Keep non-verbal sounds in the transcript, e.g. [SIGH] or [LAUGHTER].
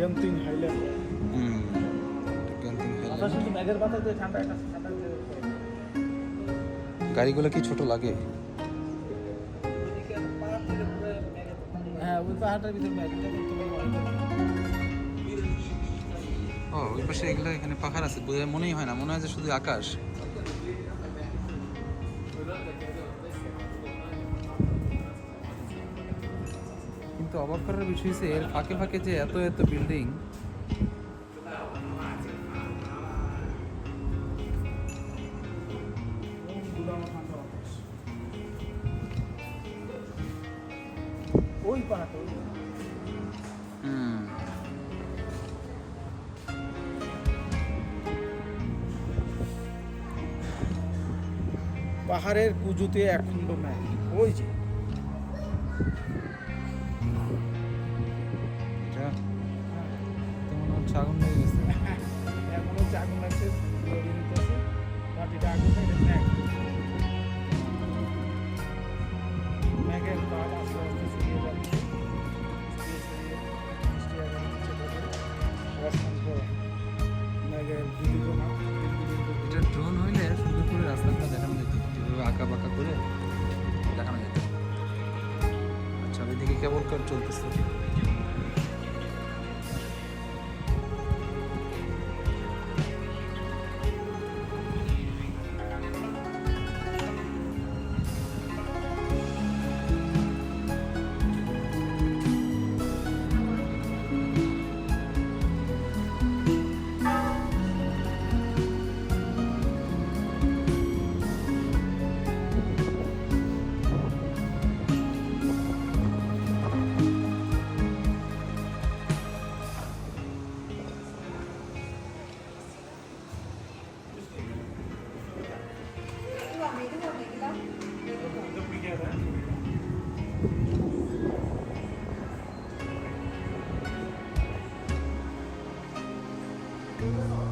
Highland হুম মেঘের ঠান্ডা ঠান্ডা গাড়িগুলো কি ছোট লাগে? হ্যাঁ ওই পাহাড়টার ভিতরে ও ওই পাশে এগুলো এখানে পাহাড় আছে মনেই হয় না মনে হয় যে শুধু আকাশ। কিন্তু অবাক করার বিষয় হচ্ছে এর ফাঁকে ফাঁকে যে এত এত বিল্ডিং ওই পাহাড়টা ওই পাহাড়টা। হুম। পাহাড়ের কুজুতে একখণ্ড মেঘ ওই যে। হচ্ছে [LAUGHS] আগুন লেগে গেছে। এখন হচ্ছে আগুন লাগছে আস্তে আস্তে ছড়িয়ে যাচ্ছে। বিলিগনা এটা ড্রোন হইলে সুন্দর করে রাস্তাটা দেখানো যেত যেভাবে আঁকা বাঁকা করে দেখানো যেত। আচ্ছা কেবল কার চলতেছে। Thank you.